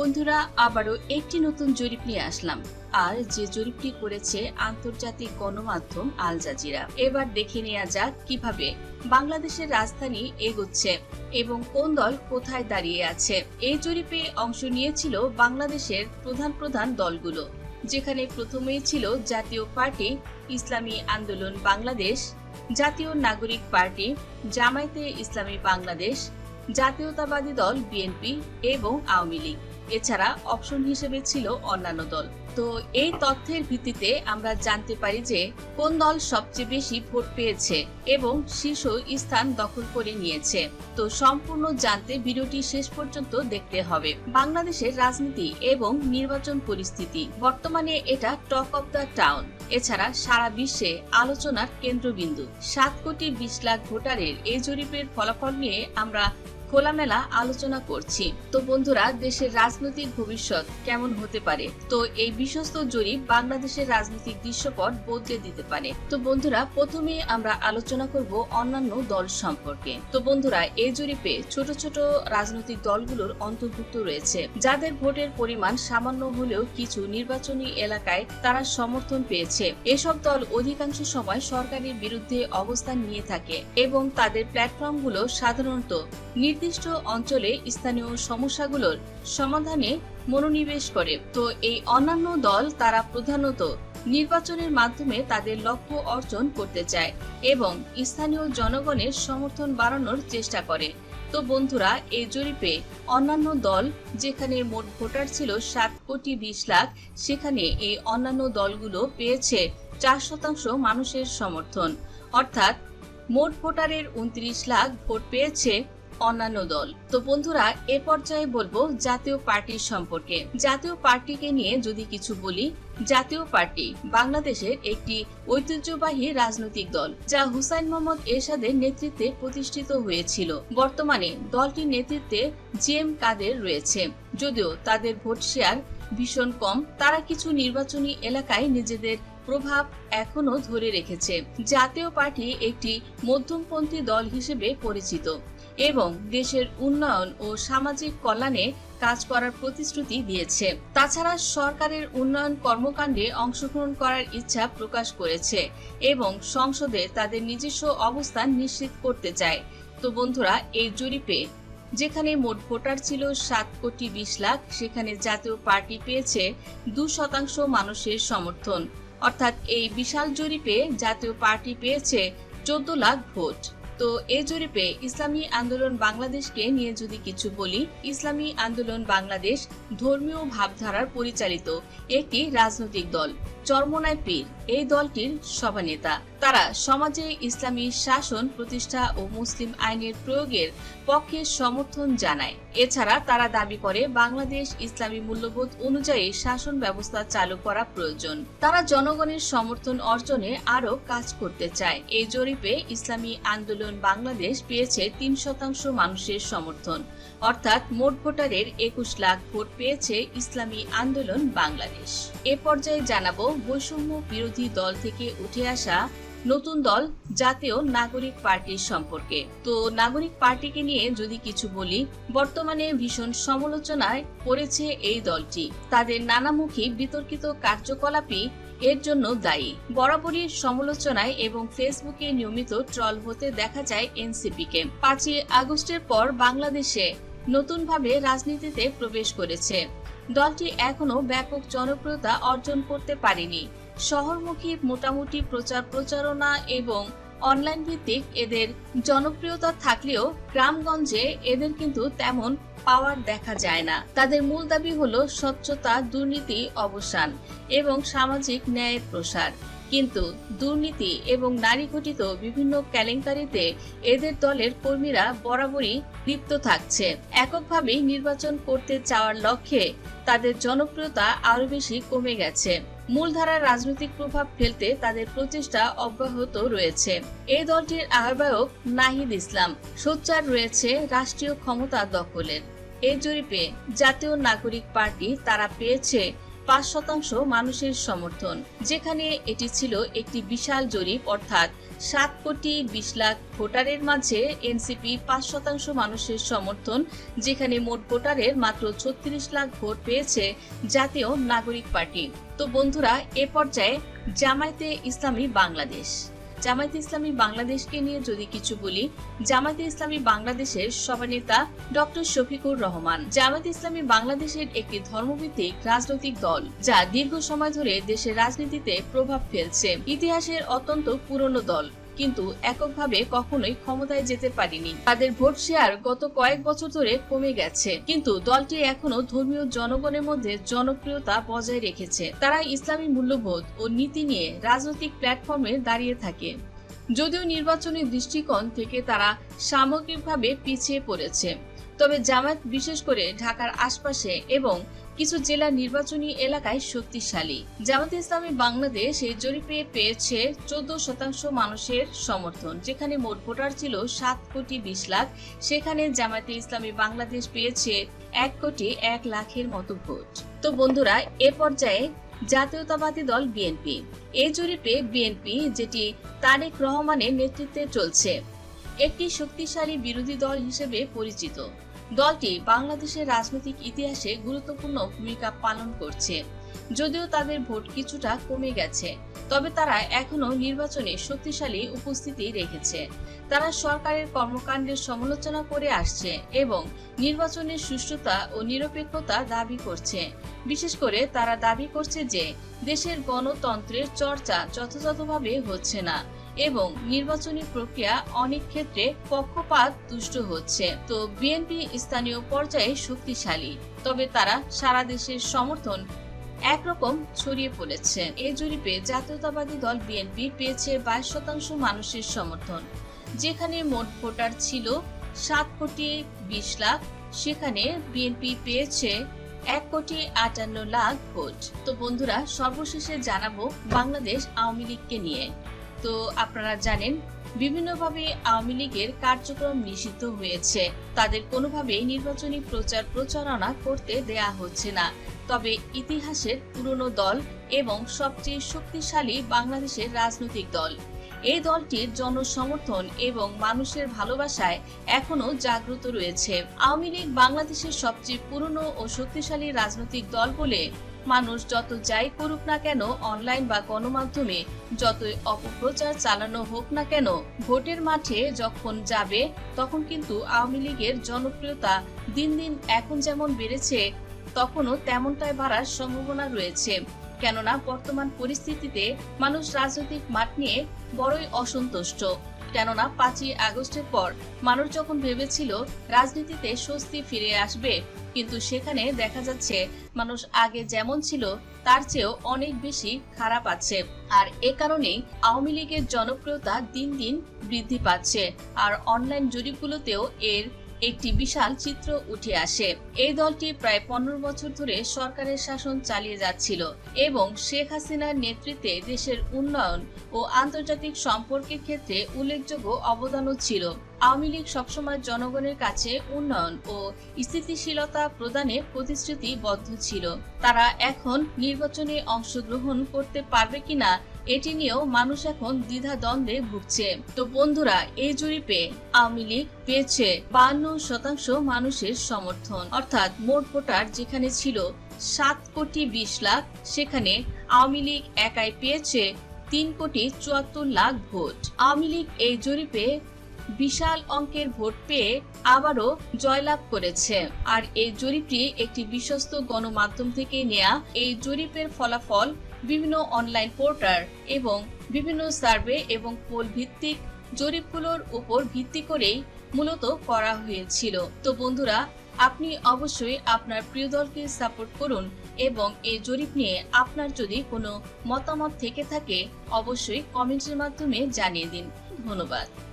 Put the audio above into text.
বন্ধুরা, আবারও একটি নতুন জরিপ নিয়ে আসলাম। আর যে জরিপটি করেছে আন্তর্জাতিক গণমাধ্যম আল জাজিরা। এবার দেখে নেওয়া যাক কীভাবে বাংলাদেশের রাজধানী এগোচ্ছে এবং কোন দল কোথায় দাঁড়িয়ে আছে। এই জরিপে অংশ নিয়েছিল বাংলাদেশের প্রধান প্রধান দলগুলো, যেখানে প্রথমেই ছিল জাতীয় পার্টি ইসলামী আন্দোলন বাংলাদেশ, জাতীয় নাগরিক পার্টি জামায়াতে ইসলামী বাংলাদেশ, জাতীয়তাবাদী দল বিএনপি এবং আওয়ামী লীগ। এছাড়া অপশন হিসেবে ছিল অন্যান্য দল। তো এই তথ্যের ভিত্তিতে আমরা জানতে পারি যে কোন দল সবচেয়ে বেশি ভোট পেয়েছে এবং শীর্ষ স্থান দখল করে নিয়েছে। তো সম্পূর্ণ জানতে ভিডিওটি শেষ পর্যন্ত দেখতে হবে। বাংলাদেশের রাজনীতি এবং নির্বাচন পরিস্থিতি। বর্তমানে এটা টক অফ দ্য টাউন এছাড়া সারা বিশ্বে আলোচনার কেন্দ্রবিন্দু। সাত কোটি বিশ লাখ ভোটারের এই জরিপের ফলাফল নিয়ে আমরা খোলামেলা আলোচনা করছি। তো বন্ধুরা, দেশের রাজনৈতিক ভবিষ্যৎ কেমন হতে পারে? তো এই বিশ্বস্ত জরিপ বাংলাদেশের রাজনৈতিক দৃশ্যপট বদলে দিতে পারে। তো বন্ধুরা, প্রথমে আমরা আলোচনা করব অন্যান্য দল সম্পর্কে। তো বন্ধুরা এই জরিপে ছোট ছোট রাজনৈতিক দলগুলোর অন্তর্ভুক্ত রয়েছে। যাদের ভোটের পরিমাণ সামান্য হলেও কিছু নির্বাচনী এলাকায় তারা সমর্থন পেয়েছে। এসব দল অধিকাংশ সময় সরকারের বিরুদ্ধে অবস্থান নিয়ে থাকে এবং তাদের প্ল্যাটফর্মগুলো সাধারণত নির্দিষ্ট অঞ্চলে স্থানীয় সমস্যাগুলোর সমাধানে মনোনিবেশ করে। তো এই অন্যান্য দল তারা প্রধানত নির্বাচনের মাধ্যমে তাদের লক্ষ্য অর্জন করতে চায় এবং স্থানীয় জনগণের সমর্থন বাড়ানোর চেষ্টা করে। তো বন্ধুরা, এই জরিপে অন্যান্য দল যেখানে মোট ভোটার ছিল সাত কোটি বিশ লাখ, সেখানে এই অন্যান্য দলগুলো পেয়েছে চার শতাংশ মানুষের সমর্থন। অর্থাৎ মোট ভোটারের উনত্রিশ লাখ ভোট পেয়েছে অন্যান্য দল। তো বন্ধুরা, এ পর্যায়ে বলব জাতীয় পার্টির সম্পর্কে। জাতীয় পার্টিকে নিয়ে যদি কিছু বলি, জাতীয় পার্টি বাংলাদেশের একটি ঐতিহ্যবাহী রাজনৈতিক দল, যা হুসাইন মোহাম্মদ এরশাদের নেতৃত্বে প্রতিষ্ঠিত হয়েছিল। বর্তমানে দলটির নেতৃত্বে জি এম কাদের রয়েছে। যদিও তাদের ভোট শেয়ার ভীষণ কম, তারা কিছু নির্বাচনী এলাকায় নিজেদের প্রভাব এখনও ধরে রেখেছে। জাতীয় পার্টি একটি মধ্যমপন্থী দল হিসেবে পরিচিত। এবং দেশের উন্নয়ন ও সামাজিক কল্যাণে কাজ করার প্রতিশ্রুতি দিয়েছে। তাছাড়া সরকারের উন্নয়ন কর্মকাণ্ডে অংশগ্রহণ করার ইচ্ছা প্রকাশ করেছে এবং সংসদে তাদের নিজস্ব অবস্থান নিশ্চিত করতে চায়। তো বন্ধুরা, এই জরিপে, যেখানে মোট ভোটার ছিল সাত কোটি বিশ লাখ, সেখানে জাতীয় পার্টি পেয়েছে দু শতাংশ মানুষের সমর্থন। অর্থাৎ এই বিশাল জরিপে জাতীয় পার্টি পেয়েছে চোদ্দ লাখ ভোট। তো এ জরিপে ইসলামী আন্দোলন বাংলাদেশকে নিয়ে যদি কিছু বলি, ইসলামী আন্দোলন বাংলাদেশ ধর্মীয় ভাবধারার পরিচালিত একটি রাজনৈতিক দল। চরমনায় পীর। এই দলটির সভানেতা। তারা সমাজে ইসলামী শাসন, প্রতিষ্ঠা ও মুসলিম আইনের প্রয়োগের পক্ষে সমর্থন জানায়। এছাড়া তারা দাবি করে, বাংলাদেশ ইসলামী মূল্যবোধ অনুযায়ী শাসন ব্যবস্থা চালু করা প্রয়োজন। তারা জনগণের সমর্থন অর্জনে আরও কাজ করতে চায়। এই জরিপে ইসলামী আন্দোলন বাংলাদেশ পেয়েছে তিন শতাংশ মানুষের সমর্থন। অর্থাৎ মোট ভোটারের একুশ লাখ ভোট পেয়েছে ইসলামী আন্দোলন বাংলাদেশ। এ পর্যায়ে জানাব, বৈষম্য বিরোধী দল থেকে উঠে আসা নতুন দল জাতীয় নাগরিক পার্টির সম্পর্কে। তো নাগরিক পার্টিকে নিয়ে যদি কিছু বলি, বর্তমানে ভীষণ সমালোচনায় পড়েছে এই দলটি। তাদের নানামুখী বিতর্কিত কার্যকলাপই এর জন্য দায়ী। বরাবরই সমালোচনায় এবং ফেসবুকে নিয়মিত ট্রল হতে দেখা যায় এনসিপিকে। পাঁচই আগস্টের পর বাংলাদেশে নতুনভাবে রাজনীতিতে প্রবেশ করেছে। দলটি এখনও ব্যাপক জনপ্রিয়তা অর্জন করতে পারেনি। শহরমুখী মোটামুটি প্রচার প্রচারণা এবং অনলাইন ভিত্তিক এদের জনপ্রিয়তা থাকলেও গ্রামগঞ্জে এদের কিন্তু তেমন পাওয়ার দেখা যায় না। তাদের মূল দাবি হলো স্বচ্ছতা, দুর্নীতি, অবসান এবং সামাজিক ন্যায়ের প্রসার। কিন্তু দুর্নীতি এবং নারী ঘটিত বিভিন্ন কেলেঙ্কারিতে এদের দলের কর্মীরা বরাবরই লিপ্ত থাকছে। এককভাবে নির্বাচন করতে চাওয়ার লক্ষ্যে তাদের জনপ্রিয়তা আরও বেশি কমে গেছে। মূলধারার রাজনৈতিক প্রভাব ফেলতে তাদের প্রচেষ্টা অব্যাহত রয়েছে। এই দলটির আহ্বায়ক নাহিদ ইসলাম। সোচ্চার রয়েছে রাষ্ট্রীয় ক্ষমতা দখলের। এই জরিপে জাতীয় নাগরিক পার্টি তারা পেয়েছে পাঁচ শতাংশ মানুষের সমর্থন। যেখানে এটি ছিল একটি বিশাল জরিপ, অর্থাৎ সাত কোটি বিশ লাখ ভোটারের মাঝে এনসিপি পাঁচ শতাংশ মানুষের সমর্থন, যেখানে মোট ভোটারের মাত্র ছত্রিশ লাখ ভোট পেয়েছে জাতীয় নাগরিক পার্টি। তো বন্ধুরা, এ পর্যায়ে জামায়াতে ইসলামী বাংলাদেশ। জামায়াতে ইসলামী বাংলাদেশকে নিয়ে যদি কিছু বলি, জামায়াতে ইসলামী বাংলাদেশের সভানেতা ডক্টর শফিকুর রহমান। জামায়াতে ইসলামী বাংলাদেশের একটি ধর্মভিত্তিক রাজনৈতিক দল, যা দীর্ঘ সময় ধরে দেশের রাজনীতিতে প্রভাব ফেলছে। ইতিহাসের অত্যন্ত পুরনো দল। কিন্তু এককভাবে কখনোই ক্ষমতায় যেতে পারেনি। তাদের ভোট শেয়ার গত কয়েক বছর ধরে কমে গেছে। কিন্তু দলটি এখনও ধর্মীয় জনগণের মধ্যে জনপ্রিয়তা বজায় রেখেছে। তারা ইসলামী মূল্যবোধ ও নীতি নিয়ে রাজনৈতিক প্ল্যাটফর্মে দাঁড়িয়ে থাকে। যদিও নির্বাচনী দৃষ্টিকোণ থেকে তারা সামগ্রিকভাবে পিছিয়ে পড়েছে। তবে জামায়াত বিশেষ করে ঢাকার আশপাশে এবং কিছু জেলা নির্বাচনী এলাকায় শক্তিশালী। জামাতে ইসলামী বাংলাদেশ এই জরিপে পেয়েছে চোদ্দ শতাংশ মানুষের সমর্থন, যেখানে মোট ভোটার ছিল সাত কোটি বিশ লাখ। সেখানে জামাতে ইসলামী বাংলাদেশ পেয়েছে এক কোটি এক লাখের মতো ভোট। তো বন্ধুরা, এ পর্যায়ে জাতীয়তাবাদী দল বিএনপি। এই জরিপে বিএনপি, যেটি তারেক রহমানের নেতৃত্বে চলছে, একটি শক্তিশালী বিরোধী দল হিসেবে পরিচিত। দলটি বাংলাদেশের রাজনৈতিক ইতিহাসে গুরুত্বপূর্ণ ভূমিকা পালন করছে। যদিও তাদের ভোট কিছুটা কমে গেছে, তবে তারা এখনও নির্বাচনে শক্তিশালী উপস্থিতি রেখেছে। তারা সরকারের কর্মকাণ্ডের সমালোচনা করে আসছে এবং নির্বাচনের সুষ্ঠুতা ও নিরপেক্ষতা দাবি করছে। বিশেষ করে তারা দাবি করছে যে দেশের গণতন্ত্রের চর্চা যথাযথভাবে হচ্ছে না। এবং নির্বাচনী প্রক্রিয়া অনেক ক্ষেত্রে পক্ষপাত দুষ্ট হচ্ছে। তো বিএনপি স্থানীয় পর্যায়ে শক্তিশালী, তবে তারা সারা দেশের সমর্থন একরকম ছড়িয়ে পড়েছে। এই জরিপে জাতীয়তাবাদী দল বিএনপি পেয়েছে বাইশ শতাংশ মানুষের সমর্থন। যেখানে মোট ভোটার ছিল সাত কোটি বিশ লাখ, সেখানে বিএনপি পেয়েছে এক কোটি আটান্ন লাখ ভোট। তো বন্ধুরা, সর্বশেষে জানাব বাংলাদেশ আওয়ামী লীগকে নিয়ে। তো আপনারা জানেন, বিভিন্নভাবে আওয়ামী লীগের কার্যক্রম নিষিদ্ধ হয়েছে। তাদের কোনোভাবেই নির্বাচনী প্রচার প্রচারণা করতে দেয়া হচ্ছে না। তবে ইতিহাসের পুরনো দল এবং সবচেয়ে শক্তিশালী বাংলাদেশের রাজনৈতিক দল। এই দলটির জনসমর্থন এবং মানুষের ভালোবাসায় এখনও জাগ্রত রয়েছে। আওয়ামী লীগ বাংলাদেশের সবচেয়ে পুরনো ও শক্তিশালী রাজনৈতিক দল বলে মানুষ যত যাই করুক না কেন অনলাইন বা গণমাধ্যমে যতই অপপ্রচার চালানো হোক না কেন, ভোটের মাঠে যখন যাবে, তখন কিন্তু আওয়ামী লীগের জনপ্রিয়তা দিন দিন এখন যেমন বেড়েছে, তখনও তেমনটাই বাড়ার সম্ভাবনা রয়েছে। কেননা, বর্তমান পরিস্থিতিতে মানুষ রাজনৈতিক মাঠ নিয়ে বড়ই অসন্তুষ্ট। কেননা পাঁচই আগস্টের পর মানুষ যখন ভেবেছিল রাজনীতিতে স্বস্তি ফিরে আসবে, কিন্তু সেখানে দেখা যাচ্ছে মানুষ আগে যেমন ছিল, তার চেয়েও অনেক বেশি খারাপ আছে। আর এ কারণেই আওয়ামী লীগের জনপ্রিয়তা দিন দিন বৃদ্ধি পাচ্ছে। আর অনলাইন জরিপগুলোতেও এর একটি বিশাল চিত্র উঠে আসে। এই দলটি প্রায় পনেরো বছর ধরে সরকারের শাসন চালিয়ে যাচ্ছিল এবং শেখ হাসিনার নেতৃত্বে দেশের উন্নয়ন ও আন্তর্জাতিক সম্পর্কের ক্ষেত্রে উল্লেখযোগ্য অবদানও ছিল। আওয়ামী লীগ সবসময় জনগণের কাছে উন্নয়ন ও স্থিতিশীলতা প্রদানে প্রতিশ্রুতিবদ্ধ ছিল। তারা এখন নির্বাচনে অংশগ্রহণ করতে পারবে কিনা, এটি নিয়েও মানুষ এখন দ্বিধা দ্বন্দ্বে ভুগছে। তো বন্ধুরা, এই জরিপে আওয়ামী লীগ পেয়েছে বান্ন শতাংশ মানুষের সমর্থন। অর্থাৎ মোট ভোটার যেখানে ছিল সাত কোটি বিশ লাখ, সেখানে আওয়ামী লীগ একাই পেয়েছে তিন কোটি চুয়াত্তর লাখ ভোট। আওয়ামী লীগ এই জরিপে বিশাল অঙ্কের ভোট পেয়ে আবারও জয়লাভ করেছে। আর এই জরিপটি একটি বিশ্বস্ত গণমাধ্যম থেকে নেয়া এই জরিপের ফলাফল বিভিন্ন অনলাইন পোর্টাল এবং বিভিন্ন সার্ভে এবং পোল ভিত্তিক জরিপগুলোর উপর ভিত্তি করেই মূলত করা হয়েছিল। তো বন্ধুরা, আপনি অবশ্যই আপনার প্রিয় দলকে সাপোর্ট করুন এবং এই জরিপ নিয়ে আপনার যদি কোনো মতামত থেকে থাকে, অবশ্যই কমেন্টের মাধ্যমে জানিয়ে দিন। ধন্যবাদ।